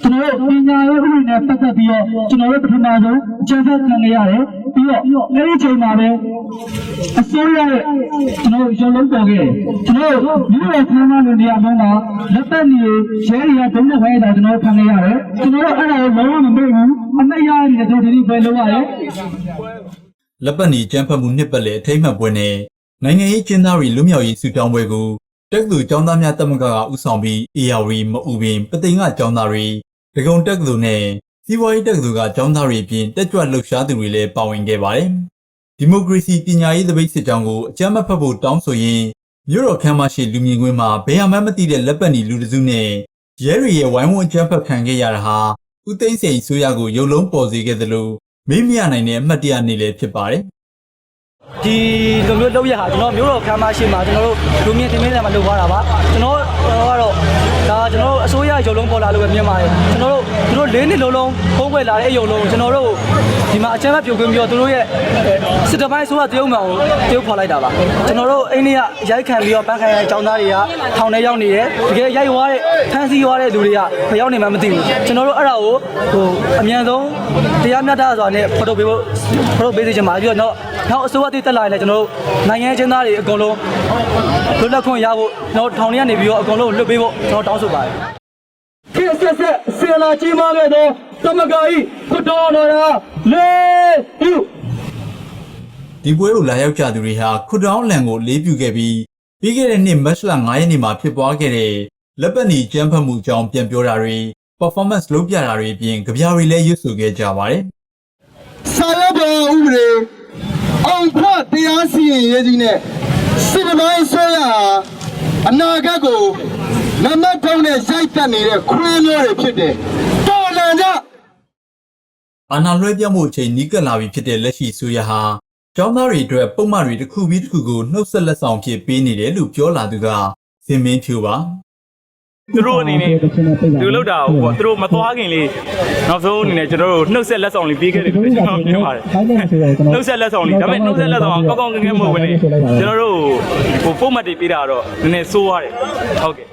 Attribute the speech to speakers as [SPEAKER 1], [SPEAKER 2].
[SPEAKER 1] ကျွန်တော်တို့ပညာရေးဥပဒေနဲ့ပတ်သက်ပြီးတော့ကျွန်တော်တို့ပထမဆုံးအကြံဖက်ခံရရတယ်ပြီးတော့အဲ့ဒီချိန်မှာပဲအစိုးရရဲ့ကျွန်တော်ရုံလုံးပေါ်ခဲ့ကျွန်တော်တို့မြို့ရဲ့ခန်းမလူတွေအမှန်ကလက်ပတ်နေရဲတွေကဒုံးနဲ့ဝဲတာကျွန်တော်ခံရရတယ်ကျွန်တော်တို့အဲ့ဒါကိုလုံးဝမမေ့ဘူးအမတ်ရနေတဲ့တို့ဒီပဲလုံးရတယ်
[SPEAKER 2] လက်ပတ်နီကျန်းဖတ်မှုနှစ်ပတ်လည်အထိမ်းအမှတ်ပွဲနဲ့နိုင်ငံရေးကျင်းသားတွေလူမျိုးရေးစုပြောင်းပွဲကို တက္ကသိုလ်ကျောင်းသားများတက်မကကဦးဆောင်ပြီး ARV မအူပင်ပသိမ်ကကျောင်းသားတွေဒဂုံတက္ကသိုလ်နဲ့စီးပွားရေးတက္ကသိုလ်ကကျောင်းသားတွေအပြင်တက်ကြွလှုပ်ရှားသူတွေလည်းပါဝင်ခဲ့ပါတယ်။ဒီမိုကရေစီပညာရေးသပိတ်စစ်ကြောင်းကိုအကြမ်းမဖက်ဖို့တောင်းဆိုရင်းမြို့တော်ခမ်းမရှိလူမြင်ကွင်းမှာဘယ်မှမသိတဲ့လက်ပတ်နီလူတစုနဲ့ရဲတွေရဲ့ဝိုင်းဝန်းအကြမ်းဖက်ခံခဲ့ရတာဟာဦးသိန်းစိန်အစိုးရကိုရုပ်လုံးပေါ်စေခဲ့သလိုမေ့မရနိုင်တဲ့အမှတ်တရနေ့လည်းဖြစ်ပါတယ်
[SPEAKER 3] ဒီလိုမျိုးလုပ်ရဟာကျွန်တော်မျိုးတော်ခမ်းမရှိမှာကျွန်တော်တို့လူမြင့်တင်မင်းတွေမှာလုပ်သွားတာပါကျွန်တော်ကျွန်တော်ကတော့ဒါကျွန်တော်တို့အစိုးရရုံလုံးပေါ်လာလို့ပဲမြင်ပါတယ်ကျွန်တော်တို့သူတို့လေးနှစ်လုံးလုံးဖုံးကွယ်လာတဲ့အယုံလုံးကျွန်တော်တို့ဒီမှာအချမ်းမပြုတ်ခွင့်ပြီးတော့သူတို့ရဲ့ စစ်တပိုင်းဆိုတော့တရုတ်မှောင်ကိုတရုတ်ခေါ်လိုက်တာပါကျွန်တော်တို့အိန္ဒိယရိုက်ခံပြီးတော့ပန်းခံရတဲ့ចောင်းသားတွေကထောင်ထဲရောက်နေတယ်တကယ်ရိုက်သွားတဲ့ဖမ်းဆီးသွားတဲ့လူတွေကမရောက်နေမှမသိဘူးကျွန်တော်တို့အဲ့ဒါကိုဟိုအမြန်ဆုံးတရားမျှတစွာနဲ့ဖော်ထုတ်ပေးဖို့ဖော်ထုတ်ပေးစေချင်ပါပြီးတော့နောက်နောက်အစိုးရတည်တက်လာရင်လည်းကျွန်တော်တို့နိုင်ငံချင်းသားတွေအကုန်လုံးလွတ်လပ်ခွင့်ရဖို့ကျွန်တော်ထောင်ထဲကနေပြီးတော့အကုန်လုံးလွတ်ပေးဖို့ကျွန်တော်တောင်းဆိုပါတယ်ခေတ်ဆက်ဆက်ဆင်လာကြီးမားခဲ့သောသမဂ္ဂဤခွတော်တော်ရာလေးယူ
[SPEAKER 2] ဒီပွဲကိုလာရောက်ကြသူတွေဟာခွတ်တောင်းလန်ကိုအလေးပြုခဲ့ပြီးပြီးခဲ့တဲ့နှစ်မတ်လ9ရက်နေ့မှာဖြစ်ပွားခဲ့တဲ့လက်ပတ်နီကျန်းဖတ်မှုအကြောင်းပြန်ပြောတာတွေ performance လုပ်ပြတာတွေအပြင်ကြပြာတွေလည်းရွတ်ဆိုခဲ့ကြပါတယ်
[SPEAKER 4] စာရပါဥပဒေအောင်ဖတ်တရားစီရင်ရေးကြီးနဲ့စစ်တပိုင်းဆွဲရဟာအနာဂတ်ကိုနမတ်ထုံးနဲ့ရိုက်တက်နေတဲ့ခွေးမျိုးတွေဖြစ်တယ်တော်လန်ကြ
[SPEAKER 2] အာဏာလွှဲပြောင်းမှုအချိန်နီးကပ်လာပြီဖြစ်တဲ့လက်ရှိဆိုရဟာ ကျောင်းသားတွေအတွက်ပုံမှန်တွေတစ်ခုပြီးတစ်ခုကိုနှုတ်ဆက်လက်ဆောင်ဖြစ်ပေးနေတယ်လို့ပြောလာသူကစင်မင်းဖြူပါ
[SPEAKER 5] သူတို့အနေနဲ့သူလောက်တာဟိုပေါ့သူတို့မသွားခင်လေးနောက်ဆုံးအနေနဲ့ကျွန်တော်တို့နှုတ်ဆက်လက်ဆောင်လေးပေးခဲ့တယ်ကျွန်တော်ပြောပါတယ်နှုတ်ဆက်လက်ဆောင်လေးဒါပေမဲ့နှုတ်ဆက်လက်ဆောင်ကကောက်ကောက်ငငယ်မဟုတ်ဘူးလေကျွန်တော်တို့ဟိုပုံမှတ်တွေပေးတာတော့နည်းနည်းစိုးရတယ်ဟုတ်ကဲ့